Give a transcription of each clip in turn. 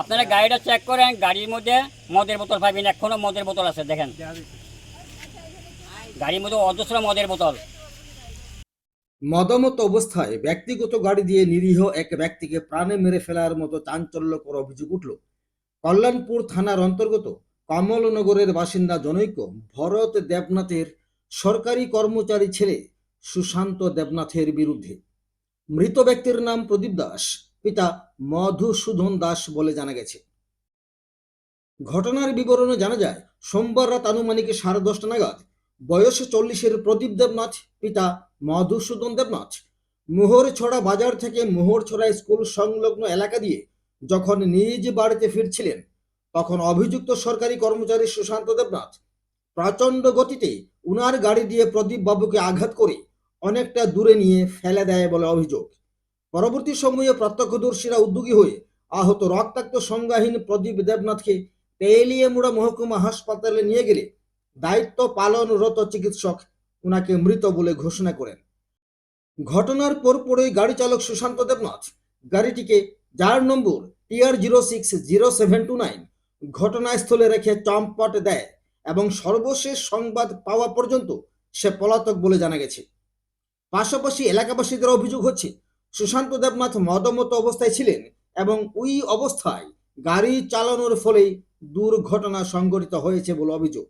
আপনারা গাড়িটা চেক করেন, গাড়ির মধ্যে মদের বোতল পাবেন, এখনও মদের বোতল আছে, দেখেন। গাড়ির মধ্যে অজস্র মদের বোতল। মদমত অবস্থায় ব্যক্তিগত গাড়ি দিয়ে নিরীহ এক ব্যক্তিকে প্রাণে মেরে ফেলার মতো চাঞ্চল্যকর অভিযোগ উঠল। কল্যাণপুর থানার অন্তর্গত কমলনগরের বাসিন্দা জনৈক ভরত দেবনাথের সরকারি কর্মচারী ছেলে সুশান্ত দেবনাথের বিরুদ্ধে। মৃত ব্যক্তির নাম প্রদীপ দাস। পিতা মধুসূদন দাস বলে জানা গেছে। ঘটনার বিবরণে জানা যায়, সোমবার রাত আনুমানিক সাড়ে দশটা নাগাদ বয়স চল্লিশের প্রদীপ দেবনাথ, পিতা মধুসূদন দেবনাথ, মোহরছড়া বাজার থেকে মোহরছড়া স্কুল সংলগ্ন এলাকা দিয়ে যখন নিজ বাড়িতে ফিরছিলেন, তখন অভিযুক্ত সরকারি কর্মচারী সুশান্ত দেবনাথ প্রচণ্ড গতিতে উনার গাড়ি দিয়ে প্রদীপ বাবুকে আঘাত করে অনেকটা দূরে নিয়ে ফেলে দেয় বলে অভিযোগ। পরবর্তী সময়ে প্রত্যক্ষদর্শীরা উদ্যোগী হয়ে আহত রক্তাক্ত সংজ্ঞাহীন প্রদীপ দেবনাথকে তেলিয়ামুড়া মহকুমা হাসপাতালে নিয়ে গেলে দায়িত্ব পালনরত চিকিৎসক উনাকে মৃত বলে ঘোষণা করেন। ঘটনার পরপরই গাড়ি চালক সুশান্ত দেবনাথ, গাড়িটিকে যার নম্বর TR zero six zero seven two nine ঘটনাস্থলে রেখে চম্পট দেয় এবং সর্বশেষ সংবাদ পাওয়া পর্যন্ত সে পলাতক বলে জানা গেছে। পাশাপাশি এলাকাবাসীদের অভিযোগ হচ্ছে সুশান্ত দেবনাথ মদমত অবস্থায় ছিলেন এবং ওই অবস্থায় গাড়ি চালানোর ফলেই দুর্ঘটনা সংঘটিত হয়েছে বলে অভিযোগ।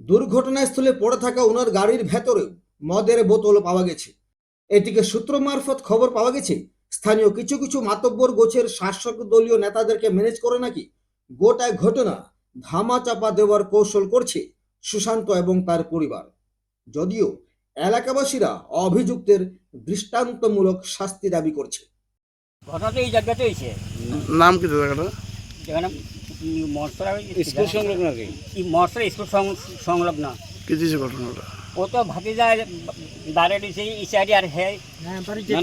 দুর্ঘটনাস্থলে পড়ে থাকা ওনার গাড়ির ভেতরেও মদের বোতল পাওয়া গেছে। এটিকে সূত্র মারফত খবর পাওয়া গেছে, স্থানীয় কিছু কিছু মাতব্বর গোছের শাসক দলীয় নেতাদেরকে ম্যানেজ করে নাকি গোটা ঘটনা ধামা চাপা দেওয়ার কৌশল করছে সুশান্ত এবং তার পরিবার। যদিও এলাকাবাসীরা অভিযুক্তের দৃষ্টান্তমূলক শাস্তি দাবি করছে। ঘটনাটা এই জায়গাতে হয়েছে? নাম কি জায়গাটা? যেখানে মশলা স্কুল সংলগ্ন আর কি মশলা স্কুল সংলগ্ন। কি দিয়েছে ঘটনাটা? ও তো দাঁড়িয়ে দিয়েছে আর হে না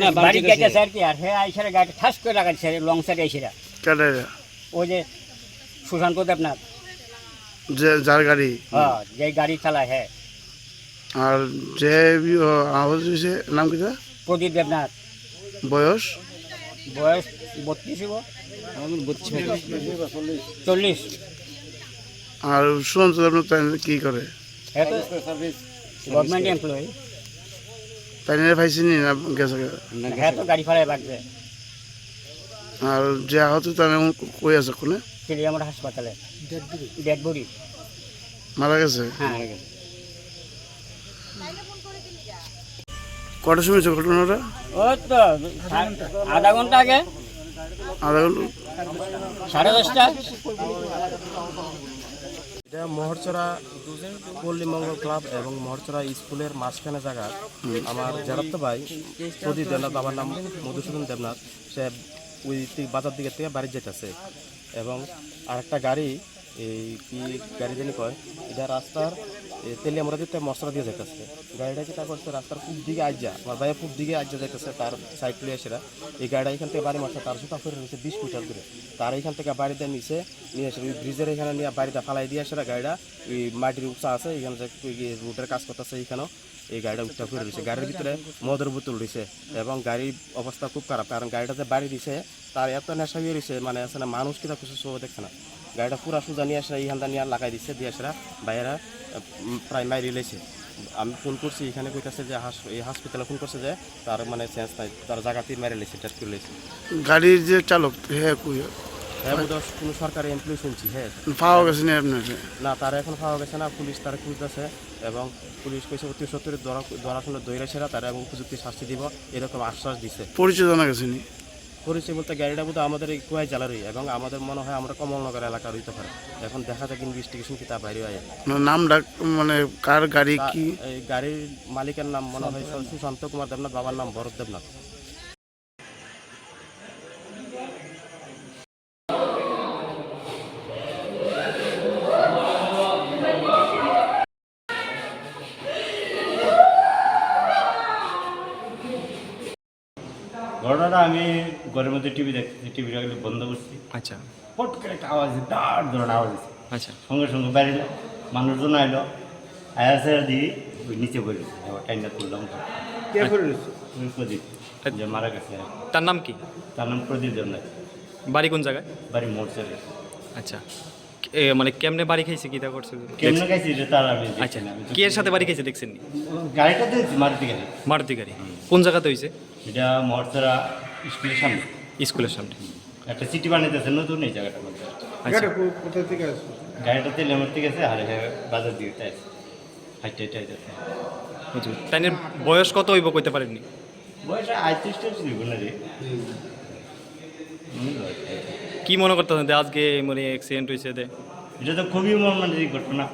না বাড়ি বাড়ি গেছে স্যার কি আর হে আইসারে গাড়ি ঠাস করে লাগাচ্ছে লং সাইড আইসারা ও যে সুশান্ত দেবনাথ। যার গাড়ি? হ্যাঁ যে গাড়ি চালায় হ্যাঁ। আর যে বি- আহত হয়েছে নাম কি প্রদীপ দেবনাথ। বয়স? বয়স বত্রিশ চল্লিশ। আর সুশান্ত দেবনাথ কি করে? গভর্নমেন্ট এমপ্লয়ি তাই নিয়ে পাইছিনি না গেছে? হ্যাঁ তো গাড়ি ফাড়ায় বাগছে আর যে আহত তার কই আছে কোনে চিড়িয়ামারা হাসপাতালে। ডেড বডি মারা গেছে? হ্যাঁ কটার সময় হয়েছে ঘটনাটা? আধা ঘণ্টা আগে। আধা ঘণ্টা? সাড়ে দশটা। এটা মহরচরা পল্লী মঙ্গল ক্লাব এবং মহরচরা স্কুলের মাঝখানে জায়গা। আমার জেরাত্ত ভাই প্রদীপ দেবনাথ বাবার নাম মধুসূদন দেবনাথ সে ওই বাজার দিকে থেকে বাড়ি যেতেছে। এবং আরেকটা গাড়ি এই কি গাড়ি জানি কয় এটা রাস্তার তেলিয়ামরা দিতে মশলা দিয়ে যেতেছে গাড়িটা যেটা করছে রাস্তার পূব দিকে আজ্জা আমার ভাইয়ের পূব দিকে আজ্জা যেতেছে তার সাইড লিয়ে এই গাড়িটা এখান থেকে বাড়ি মারছে, তার জুতা ফেরে নিচ্ছে বিশ মিটার দূরে। তার এখান থেকে বাড়িতে নিচে নিয়ে এসে ওই ব্রিজের এখানে নিয়ে বাড়িতে ফালাই দিয়ে আসে গাড়িটা। ওই মাটির উঁচা আছে, এখানে যে রুটের কাজ করতেছে এইখানেও। এই গাড়িটা উঠতে ফিরে দিছে গাড়ির ভিতরে মদের বোতল দিছে এবং গাড়ির অবস্থা খুব খারাপ, কারণ গাড়িটা যে বাড়ি দিছে, তার এত নেশা হয়ে রয়েছে মানে না, মানুষ কিনা কিছু শো দেখছে না। গাড়িটা পুরা সোজা নিয়ে আসে এইখানটা নিয়ে লাগাই দিচ্ছে দিয়ে আসে বাইরা প্রায় মাইরি লেছে আমি ফোন করছি এখানে কইতাছে যে হাস- এই হসপিটালে ফোন করছে যে তার মানে সেন্স নাই তার জায়গাতে মেরে লেছে টেস্ট করে লেছে গাড়ির যে চালক হ্যাঁ কই? হ্যাঁ কোনো সরকারি এমপ্লয় শুনছি হ্যাঁ। পাওয়া গেছে না না তারা এখন পাওয়া গেছে না পুলিশ তারা খুঁজতেছে এবং পুলিশ কইছে অতি সত্তরে ধরা ধরা শুনে দৈরা সেরা তারা এবং উপযুক্ত শাস্তি দিব এরকম আশ্বাস দিছে। পরিচয় জানা গেছে নি? পরিচয় বলতে গাড়িটা বোধ আমাদের এই কুয়ায় জেলারই এবং আমাদের মনে হয় আমরা কমলনগর এলাকার হইতে পারে। এখন দেখা যাক ইনভেস্টিগেশন কি তা বাইরে হয়। নাম ডাক মানে কার গাড়ি কি? এই গাড়ির মালিকের নাম মনে হয় সুশান্ত কুমার দেবনাথ বাবার নাম ভরত দেবনাথ। ঘটনাটা আমি ঘরের মধ্যে টিভি দেখতেছি টিভিটা বন্ধ করছি। আচ্ছা। ফট করে একটা আওয়াজ দাঁড় ধরনের আওয়াজ আচ্ছা। সঙ্গে সঙ্গে বেরিয়ে মানুষজন আইলো আয়াসে দিয়ে ওই নিচে পড়ল আবার টাইমটা তুললাম। ওই প্রদীপ যে মারা গেছে। তার নাম কি? তার নাম প্রদীপ দেবনাথ। বাড়ি কোন জায়গায়? বাড়ি মোটরসাইকেল আচ্ছা। মানে কেমনে বাড়ি খাইছে কিটা করছে? কেমন খাইছি এটা তার আমি আচ্ছা। কি এর সাথে বাড়ি খাইছে দেখছেন গাড়িটা দেখছি মারুতি গাড়ি। মারুতি গাড়ি। কোন জায়গাতে হয়েছে এটা মহরসরা স্কুলের সামনে। স্কুলের সামনে। একটা সিটি বানাইতেছে নতুন এই জায়গাটার মধ্যে আচ্ছা। গাড়িটা তেল আমার থেকে আছে আর বাজার দিয়ে তাই হাইটে হাইটে আইতেছে তাইনের বয়স কত হইব কইতে পারেননি? বয়স আইত্রিশটা ছিল না রে কি মনে করতেছেন যে আজকে মানে অ্যাক্সিডেন্ট হয়েছে দে এটা তো খুবই মর্মান্তিক ঘটনা।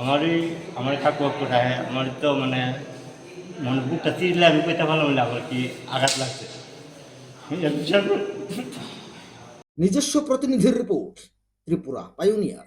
আমারই আমার কাকু কোথায় আমার তো মানে মনে বুকটা চিরলে আমি কইতে ভালো বলে আমার কি আঘাত লাগছে। নিজস্ব প্রতিনিধির রিপোর্ট ত্রিপুরা পাইওনিয়ার